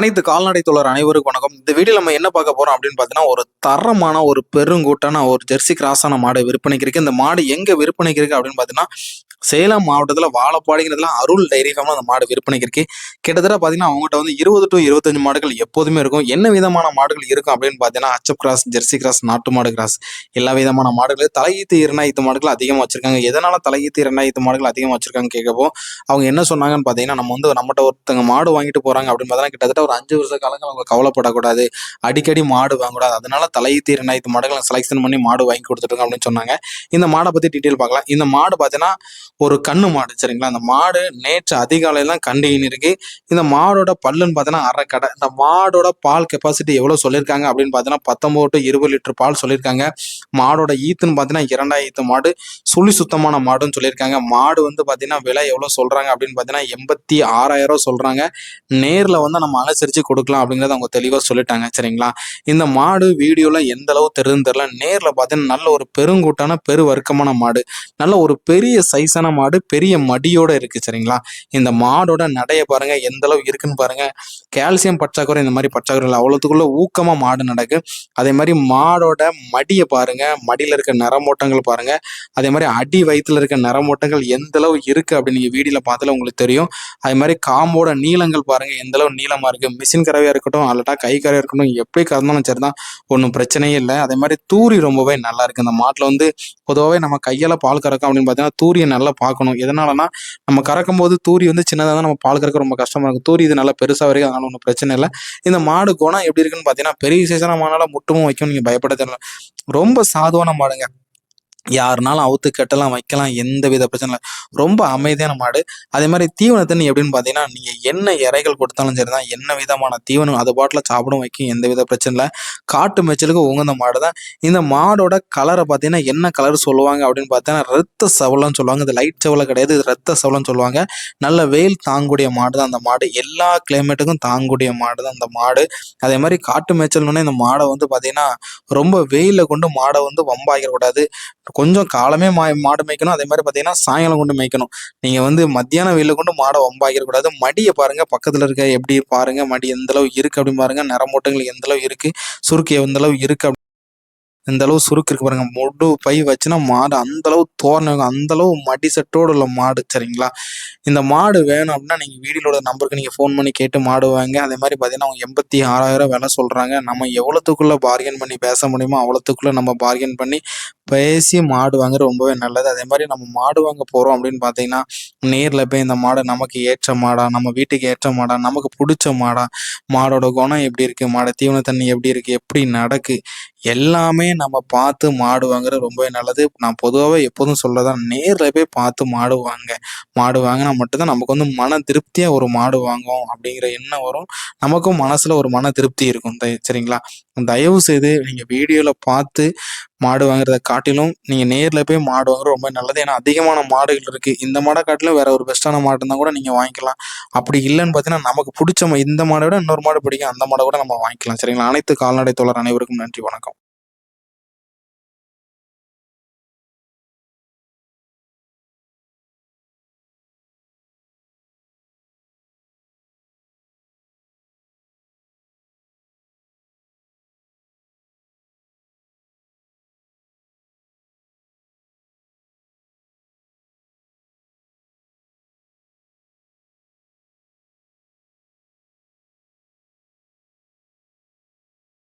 அனைத்து கால்நடை தோழர் அனைவருக்கும் வணக்கம். இந்த வீடியோ நம்ம என்ன பார்க்க போறோம் அப்படின்னு பார்த்தீங்கன்னா ஒரு தரமான ஒரு பெருங்கூட்டான ஒரு ஜெர்சி கிராஸான மாடு விற்பனைக்கு இருக்கு. இந்த மாடு எங்க விற்பனைக்கு இருக்கு அப்படின்னு பார்த்தீங்கன்னா சேலம் மாவட்டத்தில் வாழப்பாடிங்கிறதுல அருள் டைரி ஃபார்ம்ல அந்த மாடு விற்பனைக்கு இருக்கு. கிட்டத்தட்ட பார்த்தீங்கன்னா அவங்ககிட்ட வந்து இருபது டு இருபத்தஞ்சு மாடுகள் எப்போதுமே இருக்கும். என்ன விதமான மாடுகள் இருக்கும் அப்படின்னு பார்த்தீங்கன்னா அச்சப் கிராஸ் ஜெர்சி கிராஸ் நாட்டு மாடு கிராஸ் எல்லா விதமான மாடுகள் தலையீத்து இரண்டாயிரத்து மாடுகள் அதிகமாக வச்சிருக்காங்க. எதனால தலையீத்து இரண்டாயிரத்து மாடுகள் அதிகமாக வச்சிருக்காங்க கேட்கப்போ அவங்க என்ன சொன்னாங்கன்னு பார்த்தீங்கன்னா நம்ம வந்து நம்மகிட்ட ஒருத்தங்க மாடு வாங்கிட்டு போறாங்க அப்படின்னு பார்த்தீங்கன்னா கிட்டத்தட்ட ஒரு அஞ்சு வருஷ காலங்கள் அவங்க கவலைப்படக்கூடாது. அடிக்கடி மாடு வாங்கக்கூடாது. அதனால தலையீத்து இரண்டாயிரத்து மாடுகளை செலெக்ஷன் பண்ணி மாடு வாங்கி கொடுத்துருங்க அப்படின்னு சொன்னாங்க. இந்த மாடை பற்றி டீட்டெயில் பார்க்கலாம். இந்த மாடு பார்த்தீங்கன்னா ஒரு கண்ணு மாடு சரிங்களா? அந்த மாடு நேற்று அதிகாலையில தான் கண்டின்னு இருக்கு இந்த மாடோட பல்லுன்னு பார்த்தீங்கன்னா அரை கடை. இந்த மாடோட பால் கெப்பாசிட்டி எவ்வளோ சொல்லியிருக்காங்க அப்படின்னு பார்த்தீங்கன்னா பத்தொன்பது டு இருபது லிட்டர் பால் சொல்லியிருக்காங்க. மாடோட ஈத்துன்னு பார்த்தீங்கன்னா இரண்டாயிரத்து மாடு சுழி சுத்தமான மாடுன்னு சொல்லியிருக்காங்க. மாடு வந்து பார்த்தீங்கன்னா விலை எவ்வளோ சொல்றாங்க அப்படின்னு பார்த்தீங்கன்னா எண்பத்தி ஆறாயிரம் சொல்றாங்க. நேரில் வந்து நம்ம அனுசரித்து கொடுக்கலாம் அப்படிங்கிறத அவங்க தெளிவாக சொல்லிட்டாங்க சரிங்களா? இந்த மாடு வீடியோவில் எந்த அளவு தெரியுதுன்னு தெரியல. நேரில் பார்த்தீங்கன்னா நல்ல ஒரு பெருங்கூட்டான பெரு வர்க்கமான மாடு. நல்ல ஒரு பெரிய சைஸான மாடு பெரிய மடியோட இருக்கு சரிங்களா? இந்த மாடோட நடைய பாருங்க எந்த அளவு இருக்குன்னு பாருங்க. கால்சியம் பற்றாக்குறை இந்த மாதிரி பற்றாக்குறை இல்லை. அவ்வளோத்துக்குள்ள ஊக்கமா மாடு நடக்கு. அதே மாதிரி மாடோட மடியை பாருங்க. மடியில இருக்க நரமோட்டங்கள் பாருங்க. அதே மாதிரி அடி வயிற்றுல இருக்க நரமோட்டங்கள் எந்த அளவு இருக்கு அப்படின்னு நீங்க வீடியோல பார்த்தால உங்களுக்கு தெரியும். அதே மாதிரி காம்போட நீளங்கள் பாருங்க. எந்த அளவு நீளமா இருக்கு. மிஷின் கறவையா இருக்கட்டும் அல்லட்டா கை கறவையா இருக்கட்டும் எப்படி கறந்தாலும் சரிதான். ஒன்றும் பிரச்சனையே இல்லை. அதே மாதிரி தூரி ரொம்பவே நல்லா இருக்கு. இந்த மாட்டில் வந்து பொதுவாகவே நம்ம கையால் பால் கறக்கும் அப்படின்னு பார்த்தீங்கன்னா தூரியை நல்லா பார்க்கணும். எதனாலனா நம்ம கறக்கும் போது தூரி வந்து சின்னதாக தான் நம்ம பால் கறக்க ரொம்ப கஷ்டமா இருக்கும். தூரி இது நல்லா பெருசாக வரைக்கும் அதனால ஒன்றும் பிரச்சனை இல்லை. இந்த மாடு குணம் எப்படி இருக்குன்னு பார்த்தீங்கன்னா பெரிய சீசன மாடால முட்டமும் வைக்கும் நீங்கள் பயப்பட தெரியல ரொம்ப சாதுவான மாடுங்க. யாருனாலும் அவுத்து கட்டலாம் வைக்கலாம் எந்த வித பிரச்சனை இல்லை. ரொம்ப அமைதியான மாடு. அதே மாதிரி தீவன தண்ணி எப்படின்னு பார்த்தீங்கன்னா நீங்கள் என்ன இறைகள் கொடுத்தாலும் சரி தான் என்ன விதமான தீவனம் அது பாட்டில் சாப்பிடும் வைக்கும் எந்த வித பிரச்சனை இல்லை. காட்டு மேய்ச்சலுக்கு உகந்த மாடு தான் இந்த மாடோட கலரை பார்த்தீங்கன்னா என்ன கலர் சொல்லுவாங்க அப்படின்னு பார்த்தீங்கன்னா ரத்த சவலன்னு சொல்லுவாங்க. இது லைட் சவலை கிடையாது இது ரத்த சவலன்னு சொல்லுவாங்க. நல்ல வெயில் தாங்கக்கூடிய மாடு தான் அந்த மாடு. எல்லா கிளைமேட்டுக்கும் தாங்கக்கூடிய மாடு தான் அந்த மாடு. அதே மாதிரி காட்டு மேய்ச்சல்னு இந்த மாடை வந்து பார்த்தீங்கன்னா ரொம்ப வெயிலில் கொண்டு மாடை வந்து வம்பாகிடக்கூடாது கொஞ்சம் காலமே மா மாடு மேய்க்கணும். அதே மாதிரி பார்த்தீங்கன்னா சாயங்காலம் கொண்டு மேய்க்கணும். நீங்கள் வந்து மத்தியானம் வெயில கொண்டு மாடை ஒம்பாக்கிடக்கூடாது மடியை பாருங்க. பக்கத்தில் இருக்க எப்படி பாருங்க. மடி எந்தளவு இருக்குது இருக்கு அப்படின்னு பாருங்க. நிறமூட்டங்கள் எந்த அளவு இருக்கு? எந்தளவு எந்த அளவு இருக்கு இந்த அளவு சுருக்கு இருக்கு பாருங்க. முடு பை வச்சுன்னா மாடு அந்த அளவு தோரணம் அந்த அளவு மடி செட்டோடு உள்ள மாடு சரிங்களா? இந்த மாடு வேணும் அப்படின்னா நீங்க வீடியோட நம்பருக்கு நீங்க ஃபோன் பண்ணி கேட்டு மாடு வாங்க. அதே மாதிரி பாத்தீங்கன்னா அவங்க எண்பத்தி ஆறாயிரம் விலை சொல்றாங்க. நம்ம எவ்வளோத்துக்குள்ள பார்கன் பண்ணி பேச முடியுமோ அவ்வளோத்துக்குள்ள நம்ம பார்கென் பண்ணி பேசி மாடு வாங்க ரொம்பவே நல்லது. அதே மாதிரி நம்ம மாடு வாங்க போகிறோம் அப்படின்னு பார்த்தீங்கன்னா நேரில் போய் இந்த மாடை நமக்கு ஏற்ற மாடா நம்ம வீட்டுக்கு ஏற்ற மாடா நமக்கு பிடிச்ச மாடா மாடோட குணம் எப்படி இருக்குது மாடை தீவன தண்ணி எப்படி இருக்குது எப்படி நடக்கு எல்லாமே நம்ம பார்த்து மாடு வாங்குறது ரொம்பவே நல்லது. நான் பொதுவாகவே எப்போதும் சொல்லதான் நேரில் போய் பார்த்து மாடு வாங்க. மாடு வாங்கினா மட்டும்தான் நமக்கு வந்து மன திருப்தியாக ஒரு மாடு வாங்கும் அப்படிங்கிற எண்ணம் வரும். நமக்கும் மனசில் ஒரு மன திருப்தி இருக்கும். சரிங்களா? தயவு செய்து நீங்கள் வீடியோவில் பார்த்து மாடு வாங்குறத காட்டிலும் நீங்கள் நேரில் போய் மாடு வாங்குறது ரொம்ப நல்லது. ஏன்னா அதிகமான மாடுகள் இருக்குது இந்த மாடை காட்டிலும் வேற ஒரு பெஸ்ட்டான மாடு இருந்தால் கூட நீங்கள் வாங்கிக்கலாம். அப்படி இல்லைன்னு பார்த்தீங்கன்னா நமக்கு பிடிச்ச இந்த மாடை விட இன்னொரு மாடு பிடிக்கும். அந்த மாடை கூட நம்ம வாங்கிக்கலாம். சரிங்களா? அனைத்து கால்நடை தோழர் அனைவருக்கும் நன்றி. வணக்கம்.